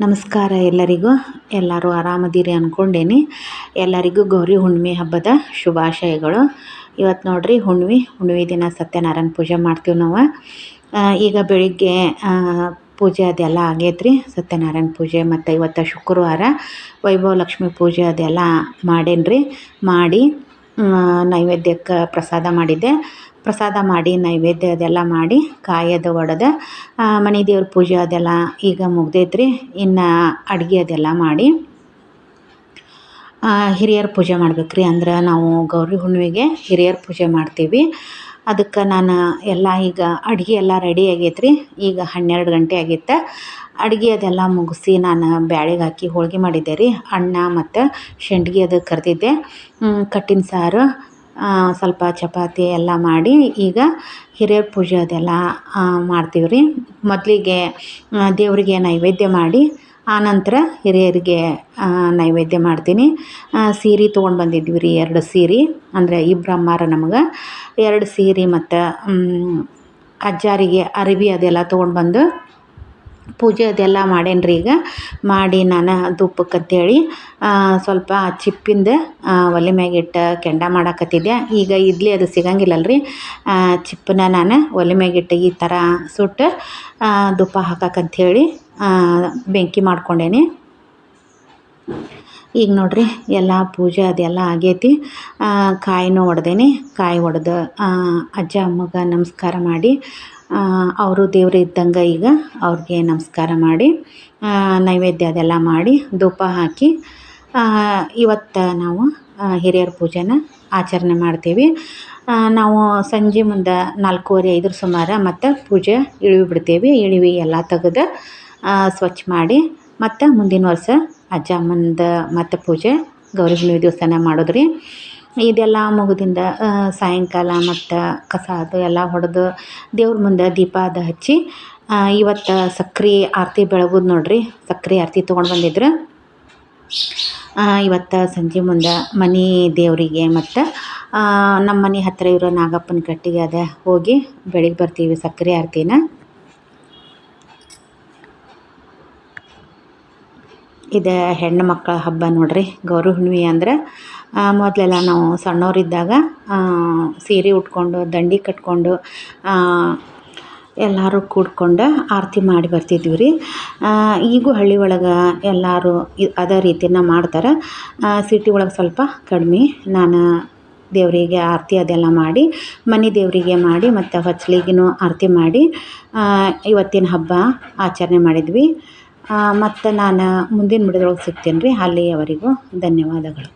ನಮಸ್ಕಾರ ಎಲ್ಲರಿಗೂ. ಎಲ್ಲರೂ ಆರಾಮದಿರಿ ಅಂದ್ಕೊಂಡೇನಿ ಎಲ್ಲರಿಗೂ ಗೌರಿ ಹುಣ್ಣಿಮೆ ಹಬ್ಬದ ಶುಭಾಶಯಗಳು. ಇವತ್ತು ನೋಡ್ರಿ ಹುಣ್ಣಿಮೆ ಹುಣ್ಣಿಮೆ ದಿನ ಸತ್ಯನಾರಾಯಣ ಪೂಜೆ ಮಾಡ್ತೀವಿ ನಾವು. ಈಗ ಬೆಳಿಗ್ಗೆ ಪೂಜೆ ಅದೆಲ್ಲ ಆಗೈತ್ರಿ. ಸತ್ಯನಾರಾಯಣ ಪೂಜೆ ಮತ್ತು ಇವತ್ತು ಶುಕ್ರವಾರ ವೈಭವ ಲಕ್ಷ್ಮಿ ಪೂಜೆ ಅದೆಲ್ಲ ಮಾಡೇನಿ ಮಾಡಿ ನೈವೇದ್ಯಕ್ಕೆ ಪ್ರಸಾದ ಮಾಡಿದ್ದೆ. ಪ್ರಸಾದ ಮಾಡಿ, ನೈವೇದ್ಯ ಅದೆಲ್ಲ ಮಾಡಿ ಕಾಯಿ ಅದು ಒಡೆದು ಮನೆ ದೇವ್ರ ಪೂಜೆ ಅದೆಲ್ಲ ಈಗ ಮುಗ್ದೈತ್ರಿ. ಇನ್ನು ಅಡುಗೆ ಅದೆಲ್ಲ ಮಾಡಿ ಹಿರಿಯರ ಪೂಜೆ ಮಾಡ್ಬೇಕು ರೀ ಅಂದ್ರೆ ನಾವು ಗೌರಿ ಹುಣ್ಣಿಮೆಗೆ ಹಿರಿಯರ ಪೂಜೆ ಮಾಡ್ತೀವಿ. ಅದಕ್ಕೆ ನಾನು ಎಲ್ಲ ಈಗ ಅಡುಗೆ ಎಲ್ಲ ರೆಡಿ ಆಗೈತೆ ರೀ ಈಗ ಹನ್ನೆರಡು ಗಂಟೆ ಆಗಿತ್ತು ಅಡುಗೆ ಅದೆಲ್ಲ ಮುಗಿಸಿ ನಾನು ಬ್ಯಾಳಿಗೆ ಹಾಕಿ ಹೋಳ್ಗೆ ಮಾಡಿದ್ದೆ ರೀ. ಅನ್ನ ಮತ್ತು ಸಂಡ್ಗೆ ಅದು ಕರೆದಿದ್ದೆ. ಕಟ್ಟಿನ ಸಾರು ಸ್ವಲ್ಪ ಚಪಾತಿ ಎಲ್ಲ ಮಾಡಿ ಈಗ ಹಿರಿಯರ ಪೂಜೆ ಅದೆಲ್ಲ ಮಾಡ್ತೀವಿ ರೀ ಮೊದಲಿಗೆ ದೇವರಿಗೆ ನೈವೇದ್ಯ ಮಾಡಿ ಆನಂತರ ಹಿರಿಯರಿಗೆ ನೈವೇದ್ಯ ಮಾಡ್ತೀನಿ. ಸೀರೆ ತೊಗೊಂಡು ಬಂದಿದ್ವಿ ರೀ, ಎರಡು ಸೀರೆ. ಅಂದರೆ ಇಬ್ರು ಅಮ್ಮಾರ ನಮ್ಗೆ ಎರಡು ಸೀರೆ ಮತ್ತು ಅಜ್ಜಾರಿಗೆ ಅರಿವಿ ಅದೆಲ್ಲ ತೊಗೊಂಡು ಬಂದು ಪೂಜೆ ಅದೆಲ್ಲ ಮಾಡೇನಿ ರೀ ಈಗ. ಮಾಡಿ ನಾನು ಧೂಪಕ್ಕೆ ಅಂತೇಳಿ ಸ್ವಲ್ಪ ಚಿಪ್ಪಿಂದ ಒಲೆ ಮ್ಯಾಗಿಟ್ಟು ಕೆಂಡ ಮಾಡಾಕತ್ತಿದ್ದೆ. ಈಗ ಇಡ್ಲಿ ಅದು ಸಿಗಂಗಿಲ್ಲಲ್ಲ ರೀ. ಚಿಪ್ಪನ್ನ ನಾನು ಒಲೆ ಮ್ಯಾಗಿಟ್ಟು ಈ ಥರ ಸುಟ್ಟು ಧೂಪ ಹಾಕಕ್ಕಂಥೇಳಿ ಬೆಂಕಿ ಮಾಡ್ಕೊಂಡೇನಿ. ಈಗ ನೋಡಿರಿ, ಎಲ್ಲ ಪೂಜೆ ಅದೆಲ್ಲ ಆಗೈತಿ. ಕಾಯಿನೂ ಒಡೆದೇನಿ. ಕಾಯಿ ಒಡೆದು ಅಜ್ಜ ಅಮ್ಮಗ ನಮಸ್ಕಾರ ಮಾಡಿ. ಅವರು ದೇವ್ರು ಇದ್ದಂಗೆ ಈಗ ಅವ್ರಿಗೆ ನಮಸ್ಕಾರ ಮಾಡಿ ನೈವೇದ್ಯ ಅದೆಲ್ಲ ಮಾಡಿ ಧೂಪ ಹಾಕಿ ಇವತ್ತು ನಾವು ಹಿರಿಯರ ಪೂಜೆನ ಆಚರಣೆ ಮಾಡ್ತೀವಿ. ನಾವು ಸಂಜೆ ಮುಂದೆ ನಾಲ್ಕೂವರೆ ಐದರ ಸುಮಾರು ಮತ್ತು ಪೂಜೆ ಇಳಿವಿ ಬಿಡ್ತೀವಿ. ಇಳಿವಿ ಎಲ್ಲ ತೆಗೆದು ಸ್ವಚ್ಛ ಮಾಡಿ, ಮತ್ತು ಮುಂದಿನ ವರ್ಷ ಅಜ್ಜ ಅಮ್ಮಂದು ಮತ್ತು ಪೂಜೆ, ಗೌರಿ ಹುಣ್ಣಿಮೆ ದಿವಸನೇ ಮಾಡೋದು ರೀ ಇದೆಲ್ಲ ಮುಗಿದಿಂದ ಸಾಯಂಕಾಲ ಮತ್ತು ಕಸ ಅದು ಎಲ್ಲ ಹೊಡೆದು ದೇವ್ರ ಮುಂದೆ ದೀಪ ಅದು ಹಚ್ಚಿ ಇವತ್ತು ಸಕ್ರೆ ಆರತಿ ಬೆಳಗುದು ನೋಡಿರಿ. ಸಕ್ರೆ ಆರತಿ ತೊಗೊಂಡು ಬಂದಿದ್ರು. ಇವತ್ತು ಸಂಜೆ ಮುಂದೆ ಮನೆ ದೇವರಿಗೆ ಮತ್ತು ನಮ್ಮ ಮನೆ ಹತ್ತಿರ ಇರೋ ನಾಗಪ್ಪನ ಕಟ್ಟಿಗೆ ಅದ. ಹೋಗಿ ಬೆಳಿಗ್ಗೆ ಬರ್ತೀವಿ ಸಕ್ರೆ ಆರತಿನ. ಇದು ಹೆಣ್ಣು ಮಕ್ಕಳ ಹಬ್ಬ ನೋಡ್ರಿ. ಗೌರಿ ಹುಣ್ಣಿಮೆ ಅಂದ್ರೆ ಮೊದಲೆಲ್ಲ ನಾವು ಸಣ್ಣವರಿದ್ದಾಗ ಸೀರೆ ಉಟ್ಕೊಂಡು, ದಂಡಿ ಕಟ್ಕೊಂಡು ಎಲ್ಲರೂ ಕೂಡ್ಕೊಂಡು ಆರತಿ ಮಾಡಿ ಬರ್ತಿದ್ವಿ ರೀ ಈಗೂ ಹಳ್ಳಿ ಒಳಗೆ ಎಲ್ಲರೂ ಅದೇ ರೀತಿನ ಮಾಡ್ತಾರೆ. ಸಿಟಿ ಒಳಗೆ ಸ್ವಲ್ಪ ಕಡಿಮೆ. ನಾನು ದೇವರಿಗೆ ಆರತಿ ಅದೆಲ್ಲ ಮಾಡಿ, ಮನೆ ದೇವರಿಗೆ ಮಾಡಿ, ಮತ್ತು ಹೊಚ್ಚಲಿಗೂ ಆರತಿ ಮಾಡಿ ಇವತ್ತಿನ ಹಬ್ಬ ಆಚರಣೆ ಮಾಡಿದ್ವಿ. ಮತ್ತು ನಾನು ಮುಂದಿನ ವಿಡಿಯೋದೊಳಗೆ ಸಿಗ್ತೀನಿ ರೀ ಅಲ್ಲಿಯವರೆಗೂ ಧನ್ಯವಾದಗಳು.